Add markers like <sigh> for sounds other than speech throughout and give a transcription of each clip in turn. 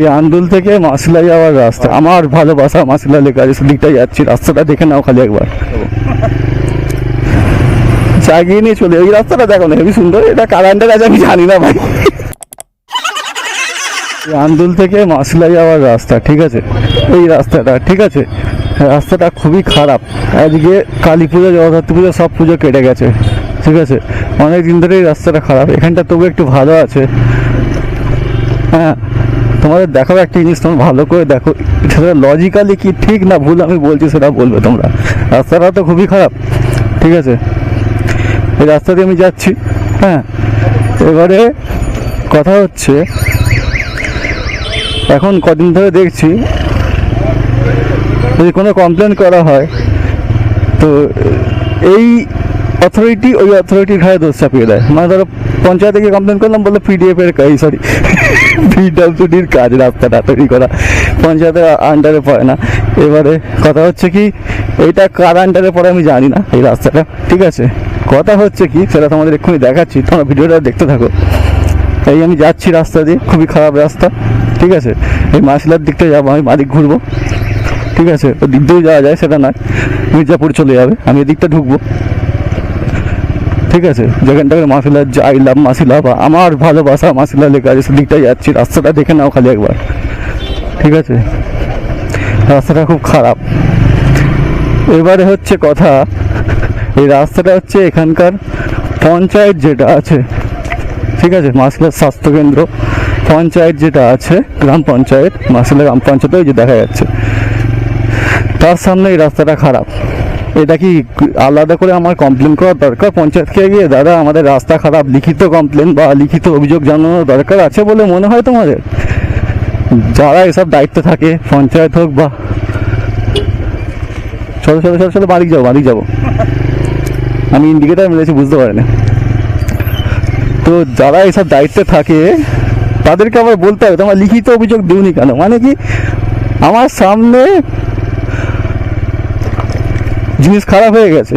এই আন্দুল থেকে মাসিলা যাওয়ার রাস্তা। আমার ভালোবাসা মাসিলা লেখা আছে সেদিকটা যাচ্ছি রাস্তাটা দেখে নাও খালি একবার। চাগিয়ে নিয়ে চলে এই রাস্তাটা দেখো না হেবি সুন্দর। এটা কারান্ডার আছে আমি জানি না ভাই। এই আন্দুল থেকে মাসিলা যাওয়ার রাস্তা ঠিক আছে? এই রাস্তাটা ঠিক আছে? রাস্তাটা খুবই খারাপ। আজকে কালী পুজো জগদ্ধাত্রী পুজো সব পুজো কেটে গেছে ঠিক আছে? অনেক দিন ধরে এই রাস্তাটা খারাপ। এখানটা তবু একটু ভালো আছে। হ্যাঁ তোমাদের দেখাবো একটা জিনিস, তোমরা ভালো করে দেখো। সেটা লজিক্যালি কি ঠিক না ভুল আমি বলছি সেটা বলবে তোমরা। রাস্তাটা তো খুবই খারাপ, ঠিক আছে? এই রাস্তা দিয়ে আমি যাচ্ছি হ্যাঁ? এবারে কথা হচ্ছে, এখন কদিন ধরে দেখছি, যদি কোনো কমপ্লেন করা হয়, তো এই অথরিটি ওই অথরিটির ঘাড়ে দোষ চাপিয়ে দেয়। মানে ধরো পঞ্চায়েতে গিয়ে কমপ্লেন করলাম বলে পিডিএফ এর কাজ সরি পিডাব্লিউডির কাজ রাস্তাটা তৈরি করা। পঞ্চায়েতের আন্ডারে পড়ে না। এবারে কথা হচ্ছে কি, এটা কার আন্ডারে পড়ে আমি জানি না এই রাস্তাটা, ঠিক আছে? কথা হচ্ছে কি, সেটা তোমাদের এক্ষুনি দেখাচ্ছি, তোমরা ভিডিওটা দেখতে থাকো। এই আমি যাচ্ছি রাস্তা দিয়ে, খুবই খারাপ রাস্তা, ঠিক আছে? এই মাসিলার দিকটা যাব, আমি বাদিক ঘুরবো, ঠিক আছে? ওই দিক দিয়েও যাওয়া যায়, সেটা নয়। মির্জাপুর চলে যাবে, আমি এদিকটা ঢুকবো। ঠিক আছে? যেখানটাকে মাসিলা আই লাভ মাসিলা বা আমার ভালোবাসা, মাসিলা লেখা আছে সেদিকটা যাচ্ছি, রাস্তাটা দেখে নাও খালি একবার। ঠিক আছে? রাস্তাটা খুব খারাপ। এবারে হচ্ছে কথা, এই রাস্তাটা হচ্ছে এখানকার পঞ্চায়েত যেটা আছে। ঠিক আছে? মাসিলার স্বাস্থ্যকেন্দ্র পঞ্চায়েত যেটা আছে, গ্রাম পঞ্চায়েত, মাসিলা গ্রাম পঞ্চায়েত ওই যে দেখা যাচ্ছে। তার সামনে এই রাস্তাটা খারাপ। এটা কি আলাদা করে আমার কমপ্লেন করার দরকার? পঞ্চায়েতকে গিয়ে? দাদা, আমাদের রাস্তা খারাপ, লিখিত কমপ্লেন বা লিখিত অভিযোগ জানানোর দরকার আছে বলে মনে হয় তোমাদের? যারা এসব দায়িত্ব থাকে, পঞ্চায়েত হোক বা চলো চলো চলো চলো বাড়ি যাব বাড়ি যাব আমি ইন্ডিকেটার মেরেছি, বুঝতে পারি না তো যারা এসব দায়িত্বে থাকে, তাদেরকে আবার বলতে হবে, তোমার লিখিত অভিযোগ দিওনি কেন? মানে কি? আমার সামনে জিনিস খারাপ হয়ে গেছে।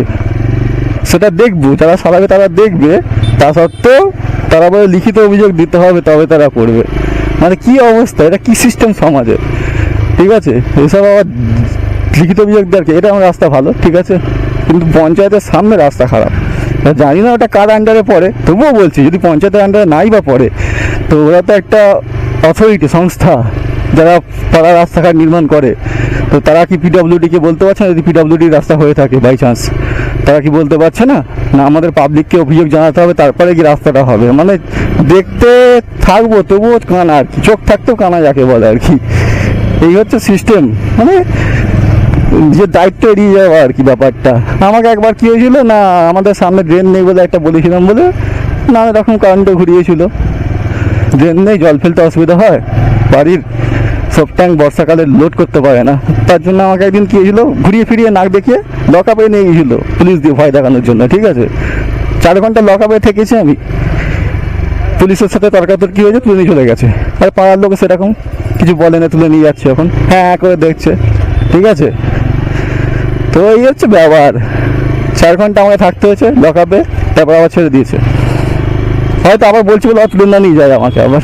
সেটা দেখব, যারা সারাবে তারা দেখবে, তা সত্ত্বেও তারা বলে লিখিত অভিযোগ দিতে হবে, তবে তারা করবে। মানে কি অবস্থা? এটা কি সিস্টেম সমাজে? ঠিক আছে? এসব আবার লিখিত অভিযোগ দেওয়ার? এটা আমার রাস্তা ভালো, ঠিক আছে? কিন্তু পঞ্চায়েতের সামনে রাস্তা খারাপ। জানি না ওটা কার আন্ডারে পড়ে, তবুও বলছি, যদি পঞ্চায়েতের আন্ডারে নাই বা পড়ে, তো ওরা তো একটা অথরিটি সংস্থা। যারা পাড়া রাস্তাঘাট নির্মাণ করে, তো তারা কি পিডব্লিউডিকে বলতে পারছে না যদি পিডব্লিউডি রাস্তা হয়ে থাকে বাই চান্স তারা কি বলতে পারছে না? না, আমাদের পাবলিককে অভিযোগ জানাতে হবে, তারপরে কি রাস্তাটা হবে। মানে দেখতে থাকব, তবুও কানা আর কি, চোখ থাকতেও কানা যাকে বলে আর কি। এই হচ্ছে সিস্টেম মানে যে দায়িত্ব এড়িয়ে যাওয়া আর কি ব্যাপারটা। আমাকে একবার কি হয়েছিল? না, আমাদের সামনে ড্রেন নেই বলে একটা বলেছিলাম বলে নানা রকম কারেন্টও ঘুরিয়েছিল। ড্রেন নেই, জল ফেলতে অসুবিধা হয়, বাড়ির সব ট্যাঙ্ক বর্ষাকালে লোড করতে পারে না। তার জন্য আমাকে একদিন কি হয়েছিল? ঘুরিয়ে ফিরিয়ে নাক দেখিয়ে লকআপে নিয়ে গিয়েছিল। পুলিশ দিয়ে ভয় দেখানোর জন্য, ঠিক আছে? চার ঘণ্টা লকআপে থেকেছি আমি। পুলিশের সাথে তর্কাতর্কি হয়েছে তুলে নিয়ে চলে গেছে। আর পাড়ার লোক সেরকম কিছু বলে না, তুলে নিয়ে যাচ্ছে এখন। হ্যাঁ হ্যাঁ করে দেখছে। ঠিক আছে? তো এই হচ্ছে ব্যবহার চার ঘণ্টা আমাকে থাকতে হয়েছে লকআপে তারপর আবার ছেড়ে দিয়েছে। হয়তো আবার বলছি বলে তুলে না নিয়ে যায় আমাকে আবার।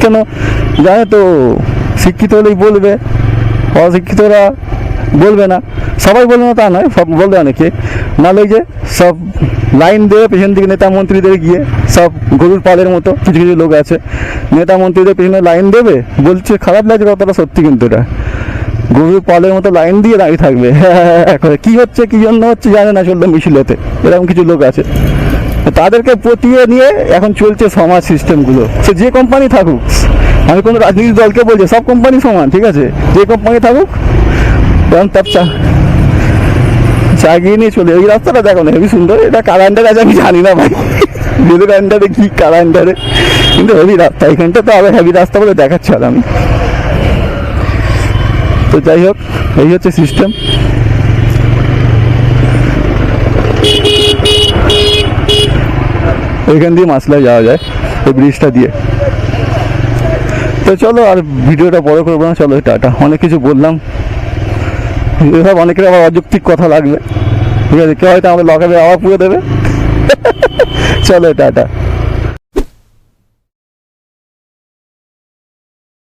কেন? জানে তো শিক্ষিত হলেই বলবে, অশিক্ষিতরা বলবে না। সবাই বলবে না তা নয়, সব বলবে অনেকে। নাহলে যে সব লাইন দেবে পেছন দিকে নেতা মন্ত্রীদের গিয়ে সব গরুর পালের মতো কিছু কিছু লোক আছে। নেতা মন্ত্রীদের পেছনে লাইন দেবে, বলছে খারাপ লাগছে কতটা সত্যি কিন্তু এটা। গরুর পালের মতো লাইন দিয়ে দাঁড়িয়ে থাকবে। <laughs> কি হচ্ছে, কি জন্য হচ্ছে জানে না চলল মিছিলেতে। এরকম কিছু লোক আছে। তাদেরকে পতিয়ে নিয়ে এখন চলছে সমাজ সিস্টেমগুলো সে যে কোম্পানি থাকুক আমি কোনো রাজনীতির দলকে বলছি সব কোম্পানি সমান, ঠিক আছে? যে কোম্পানি থাকুক কারণ তার চা চাগিয়ে নিয়ে চলে ওই রাস্তাটা দেখো না হেবি সুন্দর। এটা কার আছে আমি জানি না ভাই। বেদের আন্ডারে কি কার আন্ডারে কিন্তু হেভি রাস্তা। এখানটা তো আবার হেভি রাস্তা বলে দেখাচ্ছে আর আমি। তো যাই হোক, এই হচ্ছে সিস্টেম এখান দিয়ে মাসলায় যাওয়া যায়, এই ব্রিজটা দিয়ে। তো চলো আর ভিডিওটা বড় করব না, চলো টাটা। অনেক কিছু বললাম। এসব অনেকের আবার অযৌক্তিক কথা লাগবে। ঠিক আছে, কেউ হয়তো আমাদের লকাবে আবার পুরো দেবে। <laughs> চলো, টাটা।